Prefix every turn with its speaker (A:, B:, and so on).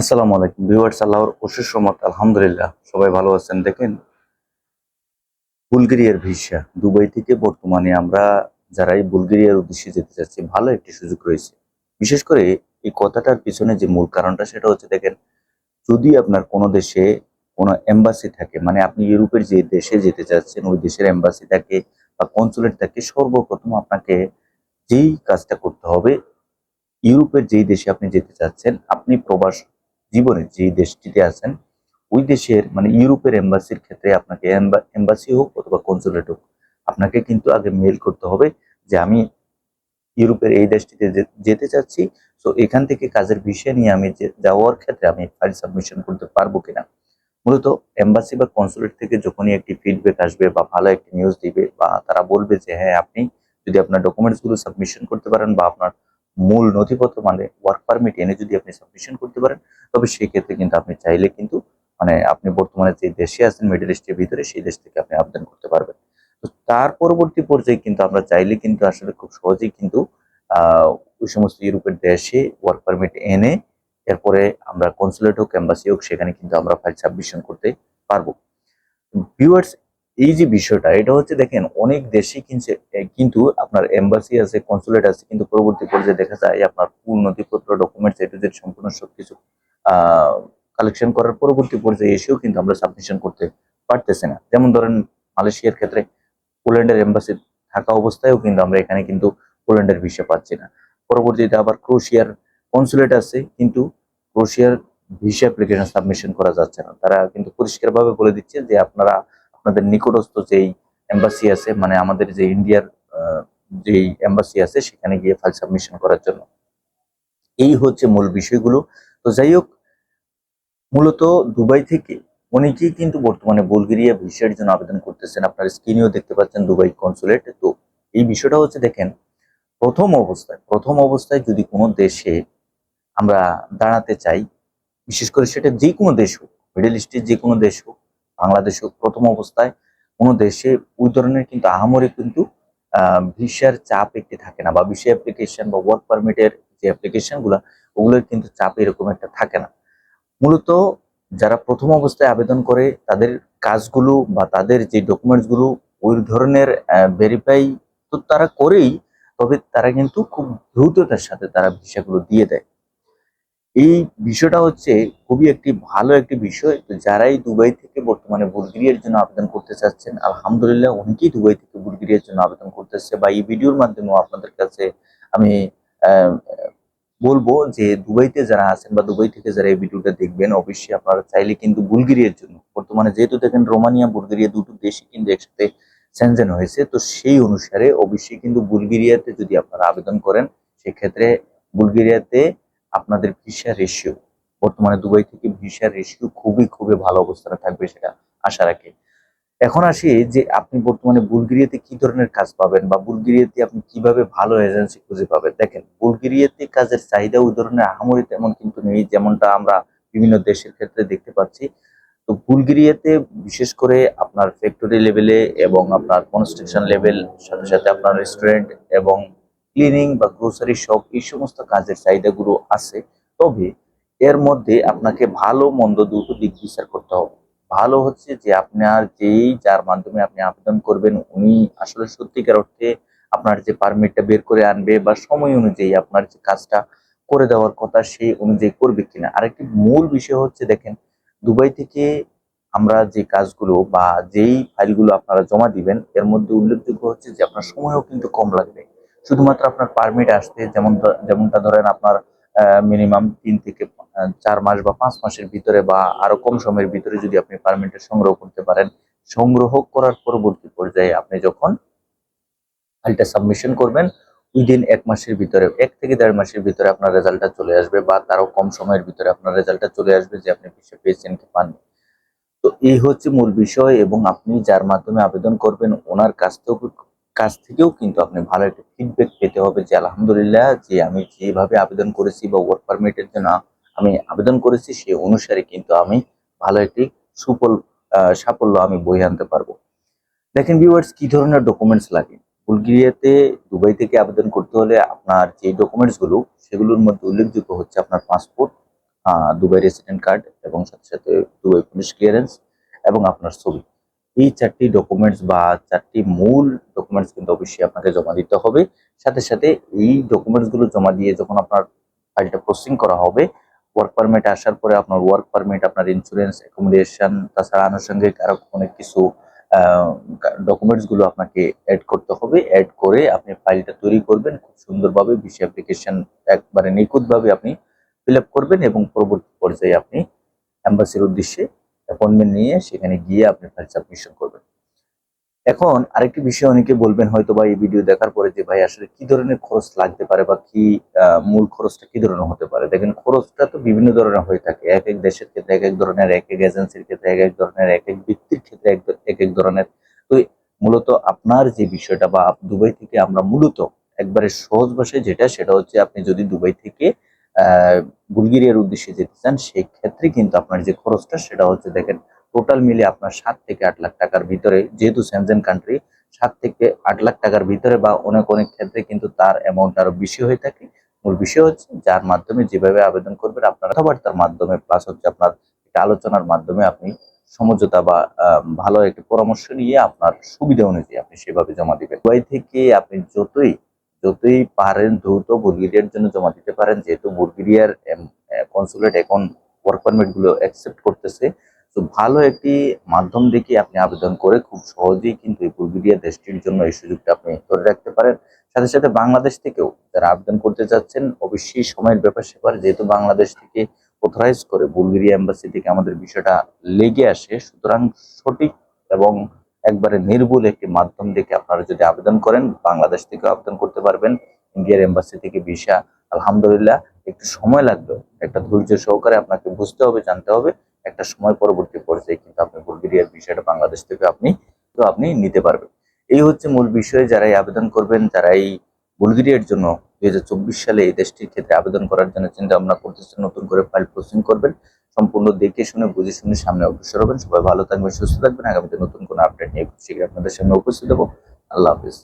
A: আসসালামু আলাইকুম। ভিউয়ার্স, আল্লাহর অশেষ রহমত, আলহামদুলিল্লাহ। সবাই ভালো আছেন? দেখেন, বুলগেরিয়ার ভিসা। দুবাই থেকে বর্তমানে আমরা যারাই বুলগেরিয়ার উদ্দেশ্যে যেতে চাচ্ছি, ভালো একটি সুযোগ রয়েছে। বিশেষ করে এই কথাটার পিছনে যে মূল কারণটা, সেটা হচ্ছে দেখেন, যদি আপনার কোনো দেশে কোনো এম্বাসি থাকে মানে আপনি ইউরোপের যে দেশে যেতে চাচ্ছেন, ওই দেশের এম্বাসি থাকে বা কনসুলেট থাকে, সর্বপ্রথম আপনাকে যেই কাজটা করতে হবে, ইউরোপের যেই দেশে আপনি যেতে চাচ্ছেন, আপনি প্রবাস জীবনে যেই দেশটিতে আছেন, ওই দেশের মানে ইউরোপের এম্বাসির ক্ষেত্রে আপনাকে এম্বাসি হোক অথবা কনসুলেট হোক, আপনাকে কিন্তু আগে মেল করতে হবে যে আমি ইউরোপের এই দেশটিতে যেতে চাচ্ছি। তো এখান থেকে কাজের বিষয় নিয়ে আমি যাওয়ার ক্ষেত্রে আমি ফাইল সাবমিশন করতে পারব কিনা? মূলত এম্বাসি বা কনসুলেট থেকে যখনই একটি ফিডব্যাক আসবে বা ভালো একটি নিউজ দিবে বা তারা বলবে যে হ্যাঁ আপনি যদি আপনার ডকুমেন্টসগুলো সাবমিশন করতে পারেন বা আপনার মূল নথিপত্র মানে ওয়ার্ক পারমিট এনে যদি আপনি সাবমিশন করতে পারেন, তবে সেই ক্ষেত্রে কিন্তু আপনি চাইলে কিন্তু মানে আপনি বর্তমানে যে দেশে আছেন মিডল ইস্টের ভিতরে, সেই দেশ থেকে আপনি আবেদন করতে পারবেন। তো তার পরবর্তী পর্যায়ে কিন্তু আমরা চাইলে কিন্তু আসলে খুব সহজেই কিন্তু ওই সমস্ত ইউরোপের দেশে ওয়ার্ক পারমিট এনে, এরপরে আমরা কনসুলেট হোক এম্বাসি হোক, সেখানে কিন্তু আমরা ফাইল সাবমিশন করতে পারব। ভিউয়ার্স এই যে বিষয়টা, এটা হচ্ছে দেখেন, অনেক দেশে কিন্তু আপনার এম্বাসি আছে কনসুলেট আছে, কিন্তু পরবর্তী পর্যায়ে দেখা যায় আপনার ফুল নথিপত্র ডকুমেন্টস এটু জেড সম্পূর্ণ সবকিছু কালেকশন করার পরবর্তী পর্যায়ে এসেও কিন্তু আমরা সাবমিশন করতে পারতেছি না। যেমন ধরেন, মালয়েশিয়ার ক্ষেত্রে পোল্যান্ডের এম্বাসি থাকা অবস্থায়ও কিন্তু আমরা এখানে কিন্তু পোল্যান্ডের ভিসা পাচ্ছি না। পরবর্তীতে আবার ক্রোশিয়ার কনসুলেট আছে, কিন্তু ক্রোশিয়ার ভিসা অ্যাপ্লিকেশন সাবমিশন করা যাচ্ছে না। তারা কিন্তু পরিষ্কারভাবে বলে দিচ্ছে যে আপনারা আপনাদের নিকটস্থ যেই এম্বাসি আছে মানে আমাদের যে ইন্ডিয়ার যেই এম্বাসি আছে, সেখানে গিয়ে ফাইল সাবমিশন করার জন্য। এই হচ্ছে মূল বিষয়গুলো। তো যাই হোক, মূলত দুবাই থেকে অনেকেই কিন্তু বর্তমানে বুলগেরিয়া ভিসার জন্য আবেদন করতেছেন। আপনার স্ক্রিনেও দেখতে পাচ্ছেন দুবাই কনসুলেট তো এই বিষয়টা হচ্ছে, দেখেন, প্রথম অবস্থায় প্রথম অবস্থায় যদি কোনো দেশে আমরা দাঁড়াতে চাই, বিশেষ করে সেটা যে কোনো দেশ হোক মিডল ইস্টের যে কোনো দেশ হোক বাংলাদেশ প্রথম অবস্থায় কোনো দেশে ওই ধরনের কিন্তু আহামরি কিন্তু ভিসার চাপ একটি থাকে না বা ভিসা অ্যাপ্লিকেশন বা ওয়ার্ক পারমিটের যে অ্যাপ্লিকেশনগুলা, ওগুলোর কিন্তু চাপ এরকম একটা থাকে না। মূলত যারা প্রথম অবস্থায় আবেদন করে, তাদের কাজগুলো বা তাদের যে ডকুমেন্টসগুলো ওই ধরনের ভেরিফাই তো তারা করেই, তবে তারা কিন্তু খুব দ্রুততার সাথে তারা ভিসাগুলো দিয়ে দেয়। এই বিষয়টা হচ্ছে খুবই একটি ভালো একটি বিষয়। তো যারাই দুবাই থেকে বর্তমানে বুলগেরিয়ার জন্য আবেদন করতে চাচ্ছেন, আলহামদুলিল্লাহ অনেকেই দুবাই থেকে বুলগেরিয়ার জন্য আবেদন করতেছে বা এই ভিডিওর মাধ্যমেও আপনাদের কাছে আমি বলব যে দুবাইতে যারা আছেন বা দুবাই থেকে যারা এই ভিডিওটা দেখবেন, অবশ্যই আপনারা চাইলে কিন্তু বুলগেরিয়ার জন্য, বর্তমানে যেহেতু দেখেন রোমানিয়া, বুলগেরিয়া দুটো দেশই কিন্তু একসাথে স্যাংশন হয়েছে, তো সেই অনুসারে অবশ্যই কিন্তু বুলগেরিয়াতে যদি আপনারা আবেদন করেন, সেক্ষেত্রে বুলগেরিয়াতে আপনাদের ভিসা রেশিও বর্তমানে দুবাই থেকে ভিসা রেশিও খুবই খুবই ভালো অবস্থানে থাকবে সেটা আশা রাখি। এখন আসি যে আপনি বর্তমানে বুলগেরিয়াতে কি ধরনের কাজ পাবেন বা বুলগেরিয়াতে আপনি কীভাবে ভালো এজেন্সি খুঁজে পাবেন? দেখেন, বুলগেরিয়াতে কাজের চাহিদা ওই ধরনের আহামরি তেমন কিন্তু নেই যেমনটা আমরা বিভিন্ন দেশের ক্ষেত্রে দেখতে পাচ্ছি। তো বুলগেরিয়াতে বিশেষ করে আপনার ফ্যাক্টরি লেভেলে এবং আপনার কনস্ট্রাকশন লেভেল সাথে সাথে আপনার রেস্টুরেন্ট এবং ক্লিনিং বা গ্রোসারি শপ এই সমস্ত কাজের চাহিদাগুলো আছে, তবে এর মধ্যে আপনাকে ভালো মন্দ দুটো দিক বিচার করতে হবে। ভালো হচ্ছে যে আপনার যেই যার মাধ্যমে আপনি আবেদন করবেন, উনি আসলে সত্যিকার অর্থে আপনার যে পারমিটটা বের করে আনবে বা সময় অনুযায়ী আপনার যে কাজটা করে দেওয়ার কথা সেই অনুযায়ী করবে কিনা। আরেকটি মূল বিষয় হচ্ছে দেখেন, দুবাই থেকে আমরা যে কাজগুলো বা যেই ফাইলগুলো আপনারা জমা দিবেন, এর মধ্যে উল্লেখযোগ্য হচ্ছে যে আপনার সময়ও কিন্তু কম লাগবে। শুধুমাত্র আপনার পারমিট আসতে যেমন যেমনটা ধরেন আপনার মিনিমাম তিন থেকে চার মাস বা পাঁচ মাসের ভিতরে বা আরও কম সময়ের ভিতরে যদি আপনি পারমিটটা সংগ্রহ করতে পারেন, সংগ্রহ করার পরবর্তী পর্যায়ে আপনি যখন ফাইলটা সাবমিশন করবেন উইদিন এক মাসের ভিতরে, এক থেকে দেড় মাসের ভিতরে আপনার রেজাল্টটা চলে আসবে বা তারও কম সময়ের ভিতরে আপনার রেজাল্টটা চলে আসবে যে আপনি ভিসা পেয়েছেন কি পাননি। তো এই হচ্ছে মূল বিষয় এবং আপনি যার মাধ্যমে আবেদন করবেন, ওনার কাছ থেকেও কাছ থেকেও কিন্তু আপনি ভালো একটা ফিডব্যাক পেতে হবে যে, আলহামদুলিল্লাহ যে আমি যেভাবে আবেদন করেছি বা ওয়ার্ক পারমিটের জন্য আমি আবেদন করেছি সেই অনুসারে কিন্তু আমি ভালো একটি সুফল সাফল্য আমি বই আনতে পারব। দেখেন ভিউয়ার্স কি ধরনের ডকুমেন্টস লাগে? বুলগেরিয়াতে দুবাই থেকে আবেদন করতে হলে আপনার যে ডকুমেন্টসগুলো, সেগুলোর মধ্যে উল্লেখযোগ্য হচ্ছে আপনার পাসপোর্ট দুবাই রেসিডেন্ট কার্ড এবং সাথে সাথে দুবাই পুলিশ ক্লিয়ারেন্স এবং আপনার ছবি। এই চারটি ডকুমেন্টস বা চারটি মূল ডকুমেন্টস কিন্তু অবশ্যই আপনাকে জমা দিতে হবে। সাথে সাথে এই ডকুমেন্টসগুলো জমা দিয়ে যখন আপনার ফাইলটা প্রসেসিং করা হবে ওয়ার্ক পারমিট আসার পরে আপনার ওয়ার্ক পারমিট আপনার ইন্স্যুরেন্স অ্যাকোমোডেশন তাছাড়া আনুষঙ্গিক আরও অনেক কিছু ডকুমেন্টসগুলো আপনাকে অ্যাড করতে হবে। অ্যাড করে আপনি ফাইলটা তৈরি করবেন। খুব সুন্দরভাবে ভিসা অ্যাপ্লিকেশন একবারে নিখুঁতভাবে আপনি ফিল করবেন এবং পরবর্তী পর্যায়ে আপনি অ্যাম্বাসির উদ্দেশ্যে অ্যাপয়েন্টমেন্ট নিয়ে সেখানে গিয়ে আপনি ফাইল সাবমিশন করবেন। এখন আরেকটি বিষয় অনেকে বলবেন, হয়তো বা এই ভিডিও দেখার পরে যে ভাই আসলে কি ধরনের খরচ লাগতে পারে বা কি মূল খরচটা কি ধরনের হতে পারে? দেখেন খরচটা তো বিভিন্ন ধরনের হয়ে থাকে। এক এক দেশের ক্ষেত্রে এক এক ধরনের, এক এক এজেন্সির ক্ষেত্রে এক এক ধরনের, এক এক ব্যক্তির ক্ষেত্রে এক এক ধরনের। তো মূলত আপনার যে বিষয়টা বা দুবাই থেকে আমরা মূলত একবারে সহজ ভাষায় যেটা, সেটা হচ্ছে আপনি যদি দুবাই থেকে বুলগেরিয়ার উদ্দেশ্যে যেতে চান সেই ক্ষেত্রে কিন্তু আপনার যে খরচটা সেটা হচ্ছে দেখেন টোটাল মিলে আপনার সাত থেকে আট লাখ টাকার ভিতরে, যেহেতু সেনজেন কান্ট্রি সাত থেকে আট লাখ টাকার ভিতরে বা অনেক অনেক ক্ষেত্রে কিন্তু তার অ্যামাউন্ট আরও বেশি হয়ে থাকে। মূল বিষয় হচ্ছে যার মাধ্যমে যেভাবে আবেদন করবেন, আপনার কথাবার্তার মাধ্যমে প্লাস হচ্ছে আপনার একটা আলোচনার মাধ্যমে আপনি সমঝোতা বা ভালো একটি পরামর্শ নিয়ে আপনার সুবিধা অনুযায়ী আপনি সেভাবে জমা দিবেন। দুবাই থেকে আপনি যতই যতই পারেন দ্রুত বুলগেরিয়ার জন্য জমা দিতে পারেন, যেহেতু বুলগেরিয়ার কনসুলেট এখন ওয়ার্ক পারমিটগুলো অ্যাকসেপ্ট করতেছে। তো ভালো একটি মাধ্যম দেখে আপনি আবেদন করে খুব সহজেই কিন্তু এই বুলগেরিয়া দেশটির জন্য এই সুযোগটা আপনি ধরে রাখতে পারেন। সাথে সাথে বাংলাদেশ থেকেও যারা আবেদন করতে চাচ্ছেন অবশ্যই সময়ের ব্যাপার স্যাপার যেহেতু বাংলাদেশ থেকে অথরাইজ করে বুলগেরিয়া এম্বাসি থেকে আমাদের বিষয়টা লেগে আসে, সুতরাং সঠিক এবং একবারে নির্ভুল একটি মাধ্যম দেখে আপনারা যদি আবেদন করেন, বাংলাদেশ থেকে আবেদন করতে পারবেন। ইন্ডিয়ার এম্বাসি থেকে ভিসা, আলহামদুলিল্লাহ, একটু সময় লাগবে। একটা ধৈর্য সহকারে আপনাকে বুঝতে হবে, জানতে হবে। একটা সময় পরবর্তী পর্যায়ে কিন্তু আপনি বুলগেরিয়ার বিষয়টা বাংলাদেশ থেকে আপনি, তো আপনি নিতে পারবেন। এই হচ্ছে মূল বিষয়, যারাই আবেদন করবেন যারা এই বুলগেরিয়ার জন্য দুই হাজার চব্বিশ সালে এই দেশটির ক্ষেত্রে আবেদন করার জন্য চিন্তা ভাবনা করতেছেন, নতুন করে ফাইল প্রসেসিং করবেন সম্পূর্ণ দেখে শুনে, বুঝে শুনে সামনে অগ্রসর হবেন। সবাই ভালো থাকবেন, সুস্থ থাকবেন। আগামীতে নতুন কোনো আপডেট নিয়ে খুব শীঘ্রই আপনাদের সামনে উপস্থিত হব। আল্লাহ হাফিজ।